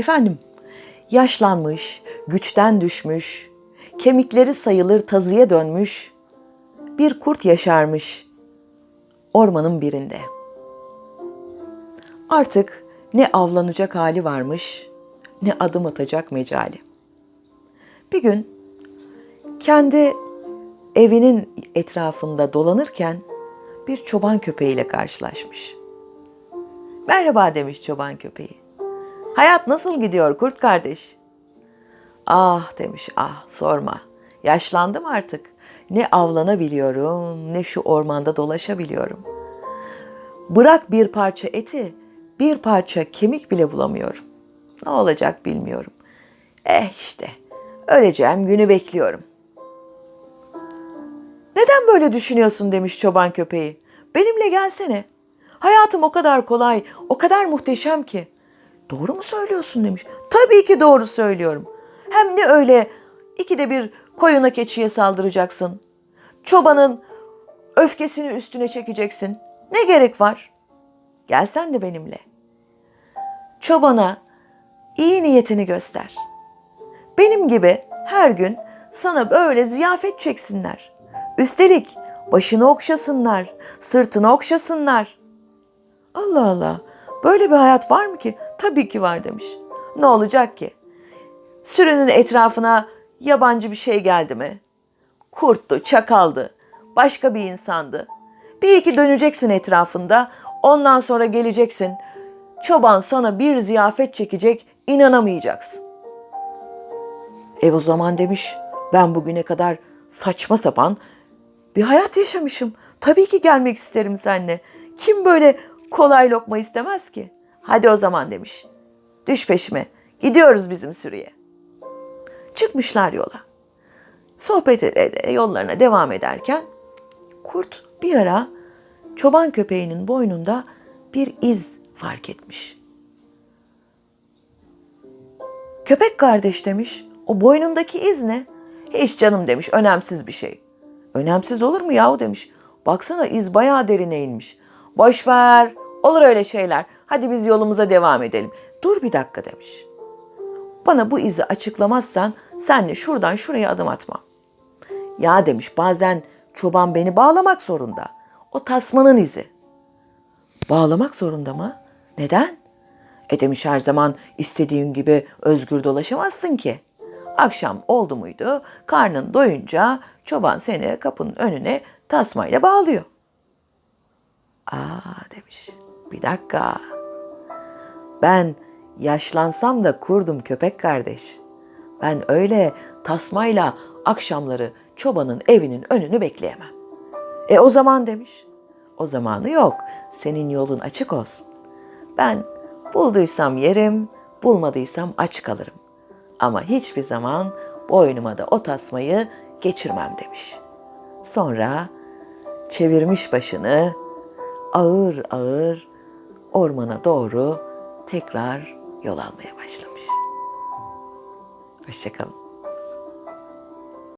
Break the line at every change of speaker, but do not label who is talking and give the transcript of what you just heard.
Efendim, yaşlanmış, güçten düşmüş, kemikleri sayılır tazıya dönmüş bir kurt yaşarmış ormanın birinde. Artık ne avlanacak hali varmış, ne adım atacak mecali. Bir gün kendi evinin etrafında dolanırken bir çoban köpeğiyle karşılaşmış. Merhaba demiş çoban köpeği. Hayat nasıl gidiyor kurt kardeş? Ah demiş ah sorma. Yaşlandım artık. Ne avlanabiliyorum ne şu ormanda dolaşabiliyorum. Bırak bir parça eti, bir parça kemik bile bulamıyorum. Ne olacak bilmiyorum. Eh işte öleceğim günü bekliyorum. Neden böyle düşünüyorsun demiş çoban köpeği. Benimle gelsene. Hayatım o kadar kolay, o kadar muhteşem ki. Doğru mu söylüyorsun demiş. Tabii ki doğru söylüyorum. Hem ne öyle ikide bir koyuna keçiye saldıracaksın. Çobanın öfkesini üstüne çekeceksin. Ne gerek var? Gelsen de benimle. Çobana iyi niyetini göster. Benim gibi her gün sana böyle ziyafet çeksinler. Üstelik başını okşasınlar, sırtını okşasınlar. Allah Allah, böyle bir hayat var mı ki? Tabii ki var demiş. Ne olacak ki? Sürünün etrafına yabancı bir şey geldi mi? Kurttu, çakaldı, başka bir insandı. Bir iki döneceksin etrafında, ondan sonra geleceksin. Çoban sana bir ziyafet çekecek, inanamayacaksın. Ev o zaman demiş, ben bugüne kadar saçma sapan bir hayat yaşamışım. Tabii ki gelmek isterim seninle. Kim böyle kolay lokma istemez ki? Hadi o zaman demiş. Düş peşime. Gidiyoruz bizim sürüye. Çıkmışlar yola. Sohbet ede yollarına devam ederken kurt bir ara çoban köpeğinin boynunda bir iz fark etmiş. Köpek kardeş demiş. O boynundaki iz ne? Hiç canım demiş. Önemsiz bir şey. Önemsiz olur mu yahu demiş. Baksana iz bayağı derine inmiş. Boş ver. Olur öyle şeyler. Hadi biz yolumuza devam edelim. Dur bir dakika demiş. Bana bu izi açıklamazsan senle şuradan şuraya adım atmam. Ya demiş bazen çoban beni bağlamak zorunda. O tasmanın izi. Bağlamak zorunda mı? Neden? E demiş her zaman istediğin gibi özgür dolaşamazsın ki. Akşam oldu muydu, karnın doyunca çoban seni kapının önüne tasmayla bağlıyor. Aa demiş, bir dakika. Ben yaşlansam da kurdum köpek kardeş. Ben öyle tasmayla akşamları çobanın evinin önünü bekleyemem. E o zaman demiş. O zamanı yok. Senin yolun açık olsun. Ben bulduysam yerim, bulmadıysam aç kalırım. Ama hiçbir zaman boynuma da o tasmayı geçirmem demiş. Sonra çevirmiş başını ağır ağır ormana doğru tekrar yol almaya başlamış. Hoşçakalın.